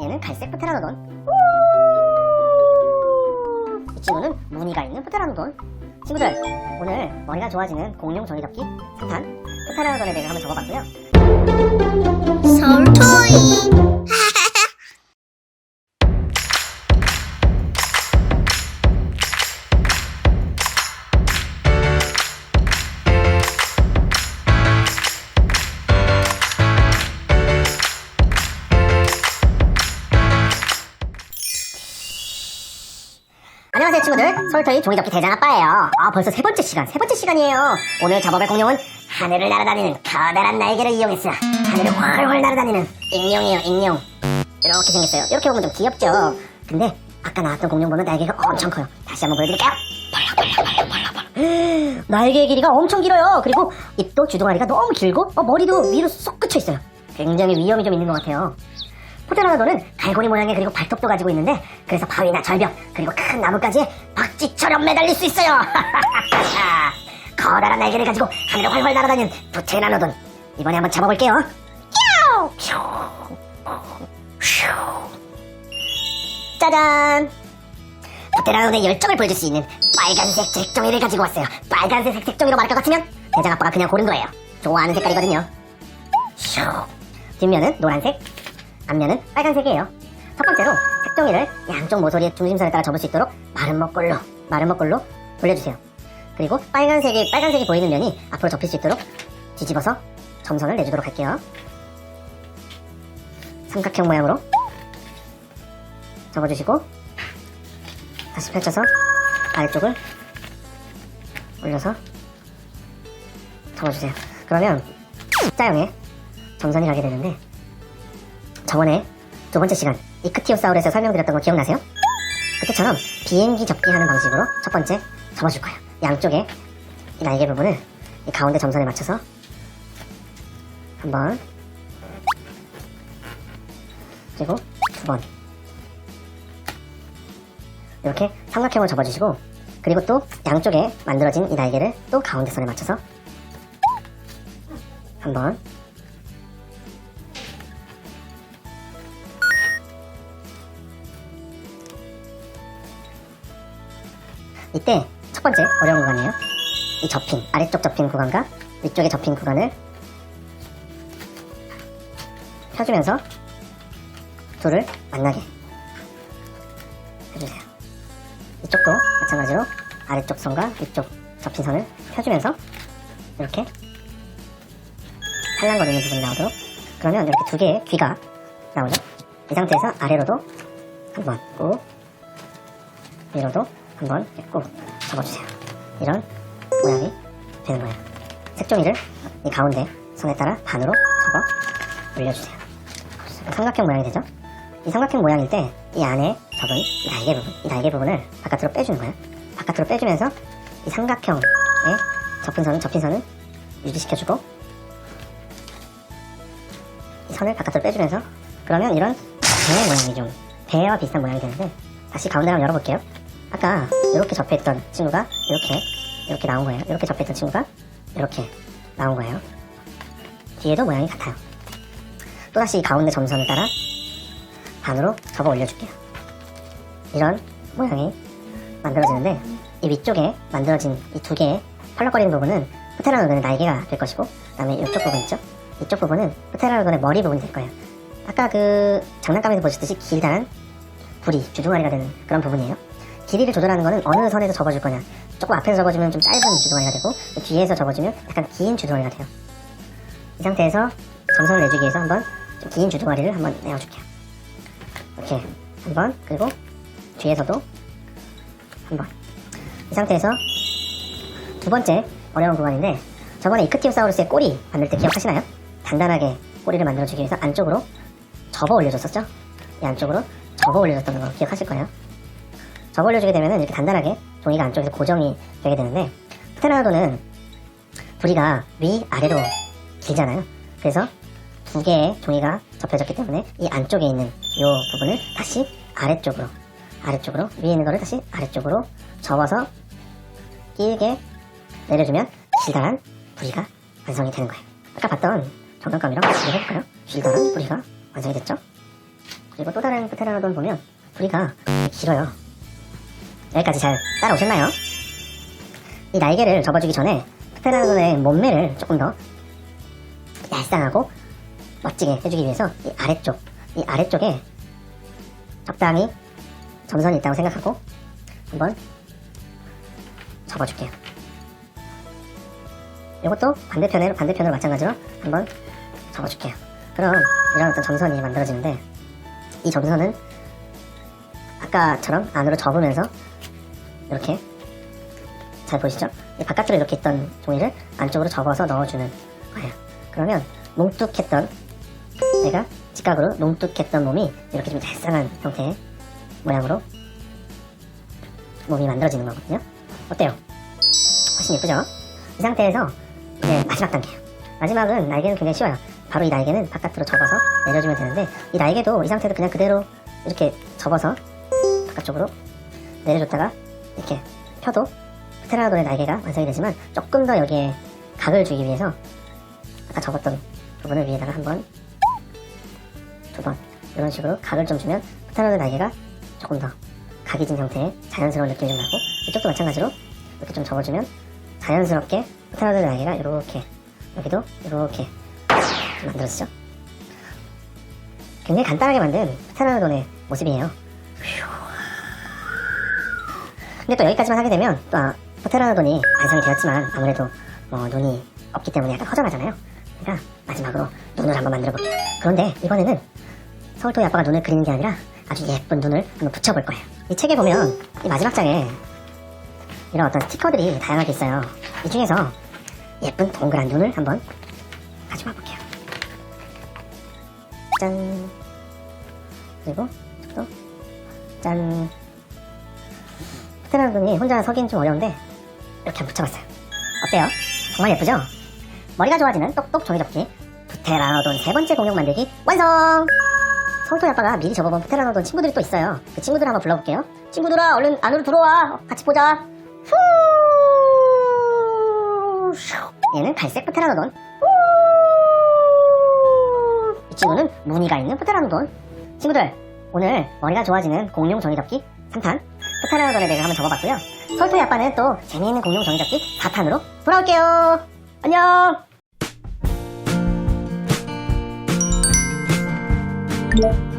얘는 갈색 프테라노돈. 이 친구는 무늬가 있는 프테라노돈. 친구들, 오늘 머리가 좋아지는 공룡 종이접기 3탄 프테라노돈에 대해서 한번 적어봤고요. 서울토이 안녕하세요 친구들 솔토이 종이접기 대장 아빠예요. 아 벌써 세 번째 시간 세 번째 시간이에요. 오늘 잡아볼 공룡은 하늘을 날아다니는 커다란 날개를 이용해서 하늘을 훨훨 날아다니는 익룡이에요 익룡. 이렇게 생겼어요. 이렇게 보면 좀 귀엽죠? 근데 아까 나왔던 공룡 보면 날개가 엄청 커요. 다시 한번 보여드릴까요? 날개의 길이가 엄청 길어요. 그리고 입도 주둥아리가 너무 길고 어, 머리도 위로 쏙 끝쳐 있어요. 굉장히 위험이 좀 있는 것 같아요 포테라노도는 갈고리 모양의 그리고 발톱도 가지고 있는데 그래서 바위나 절벽 그리고 큰 나뭇가지에 박쥐처럼 매달릴 수 있어요. 커다란 날개를 가지고 하늘을 활활 날아다니는 포테라노돈 이번에 한번 잡아볼게요. 짜잔! 포테라노돈의 열정을 보여줄 수 있는 빨간색 색종이를 가지고 왔어요. 빨간색 색종이로 말할 것 같으면 대장 아빠가 그냥 고른 거예요. 좋아하는 색깔이거든요. 슉. 뒷면은 노란색, 앞면은 빨간색이에요. 첫 번째로 색종이를 양쪽 모서리의 중심선에 따라 접을 수 있도록 마른 먹골로 마른 먹골로 돌려주세요. 그리고 빨간색이 빨간색이 보이는 면이 앞으로 접힐 수 있도록 뒤집어서 점선을 내주도록 할게요. 삼각형 모양으로 접어주시고 다시 펼쳐서 아래쪽을 올려서 접어주세요. 그러면 십자형의 점선이 가게 되는데 저번에 두 번째 시간 이크티오사우르에서 설명드렸던 거 기억나세요? 그때처럼 비행기 접기 하는 방식으로 첫 번째 접어줄 거예요. 양쪽에 이 날개 부분을 이 가운데 점선에 맞춰서 한번 그리고 두 번 이렇게 삼각형을 접어주시고 그리고 또 양쪽에 만들어진 이 날개를 또 가운데 선에 맞춰서 한번 이때 첫 번째 어려운 구간이에요. 이 접힌 아래쪽 접힌 구간과 위쪽에 접힌 구간을 펴주면서 둘을 만나게 해주세요. 이쪽도 마찬가지로 아래쪽 선과 위쪽 접힌 선을 펴주면서 이렇게 팔랑거리는 부분이 나오도록 그러면 이렇게 두 개의 귀가 나오죠. 이 상태에서 아래로도 한번 꾹 위로도 이렇게 꾹 접어주세요. 이런 모양이 되는 거예요. 색종이를 이 가운데 선에 따라 반으로 접어 올려주세요. 삼각형 모양이 되죠? 이 삼각형 모양일 때 이 안에 접은 이 날개 부분, 이 날개 부분을 바깥으로 빼주는 거예요. 바깥으로 빼주면서 이 삼각형에 접힌 선은 접힌 선을 유지시켜주고 이 선을 바깥으로 빼주면서 그러면 이런 배 모양이 좀 배와 비슷한 모양이 되는데 다시 가운데를 한번 열어볼게요. 아까 이렇게 접혀있던 친구가 이렇게 이렇게 나온 거예요. 이렇게 접혀있던 친구가 이렇게 나온 거예요. 뒤에도 모양이 같아요. 또다시 이 가운데 점선을 따라 반으로 접어 올려줄게요. 이런 모양이 만들어지는데 이 위쪽에 만들어진 이 두 개의 펄럭거리는 부분은 프테라노돈의 날개가 될 것이고 그 다음에 이쪽 부분 있죠? 이쪽 부분은 프테라노돈의 머리 부분이 될 거예요. 아까 그 장난감에서 보셨듯이 길다란 불이 주둥아리가 되는 그런 부분이에요. 길이를 조절하는 거는 어느 선에서 접어줄 거냐. 조금 앞에서 접어주면 좀 짧은 주둥아리가 되고 뒤에서 접어주면 약간 긴 주둥아리가 돼요. 이 상태에서 점선을 내주기 위해서 한번 좀 긴 주둥아리를 한번 내어줄게요. 이렇게 한번 그리고 뒤에서도 한번 이 상태에서 두 번째 어려운 구간인데 저번에 이크티오사우루스의 꼬리 만들 때 기억하시나요? 단단하게 꼬리를 만들어주기 위해서 안쪽으로 접어 올려줬었죠? 이 안쪽으로 접어 올려줬던 거 기억하실 거예요. 접어 올려주게 되면 이렇게 단단하게 종이가 안쪽에서 고정이 되게 되는데 프테라노도는 부리가 위 아래로 길잖아요. 그래서 두 개의 종이가 접혀졌기 때문에 이 안쪽에 있는 이 부분을 다시 아래쪽으로 아래쪽으로 위에 있는 거를 다시 아래쪽으로 접어서 길게 내려주면 길다란 부리가 완성이 되는 거예요. 아까 봤던 장난감이랑 같이 해볼까요? 길다란 부리가 완성이 됐죠? 그리고 또 다른 프테라노돈 보면 부리가 길어요. 여기까지 잘 따라오셨나요? 이 날개를 접어주기 전에 프테라노돈의 몸매를 조금 더 얄쌍하고 멋지게 해주기 위해서 이 아래쪽, 이 아래쪽에 적당히 점선이 있다고 생각하고 한번 접어줄게요. 이것도 반대편에 반대편으로 마찬가지로 한번 접어줄게요. 그럼 이런 어떤 점선이 만들어지는데 이 점선은 아까처럼 안으로 접으면서 이렇게 잘 보이시죠? 이 바깥으로 이렇게 있던 종이를 안쪽으로 접어서 넣어주는 거예요. 그러면 뭉뚝했던 내가 직각으로 뭉뚝했던 몸이 이렇게 좀 얄쌍한 형태의 모양으로 몸이 만들어지는 거거든요. 어때요? 훨씬 예쁘죠? 이 상태에서 이제 마지막 단계예요. 마지막은 날개는 굉장히 쉬워요. 바로 이 날개는 바깥으로 접어서 내려주면 되는데 이 날개도 이 상태도 그냥 그대로 이렇게 접어서 바깥쪽으로 내려줬다가 이렇게 펴도 테라노돈의 날개가 완성이 되지만 조금 더 여기에 각을 주기 위해서 아까 접었던 부분을 위에다가 한번 두 번 이런 식으로 각을 좀 주면 테라노돈 날개가 조금 더 각이 진 형태의 자연스러운 느낌이 좀 나고 이쪽도 마찬가지로 이렇게 좀 접어주면 자연스럽게 테라노돈 날개가 이렇게 여기도 이렇게 만들어지죠. 굉장히 간단하게 만든 테라노돈의 모습이에요. 근데 또 여기까지만 하게 되면 또 아, 테라노 돈이 완성이 되었지만 아무래도 뭐 눈이 없기 때문에 약간 허전하잖아요. 그러니까 마지막으로 눈을 한번 만들어 볼게요. 그런데 이번에는 서울토이 아빠가 눈을 그리는 게 아니라 아주 예쁜 눈을 한번 붙여볼 거예요. 이 책에 보면 이 마지막 장에 이런 어떤 스티커들이 다양하게 있어요. 이 중에서 예쁜 동그란 눈을 한번 가지고 와볼게요. 짠. 그리고 또 짠. 테라노돈이 혼자 서기는 좀 어려운데 이렇게 붙여봤어요. 어때요? 정말 예쁘죠? 머리가 좋아지는 똑똑 종이접기 부테라노돈 세 번째 공룡 만들기 완성! 성토이 아빠가 미리 접어본 부테라노돈 친구들이 또 있어요. 그 친구들 한번 불러볼게요. 친구들아 얼른 안으로 들어와. 같이 보자. 후! 얘는 갈색 부테라노돈. 후! 이 친구는 무늬가 있는 부테라노돈. 친구들 오늘 머리가 좋아지는 공룡 종이접기 3탄 부테라노돈에 대해서 한번 접어봤고요. 설토이 아빠는 또 재미있는 공룡 종이접기 4탄으로 돌아올게요. 안녕! 네.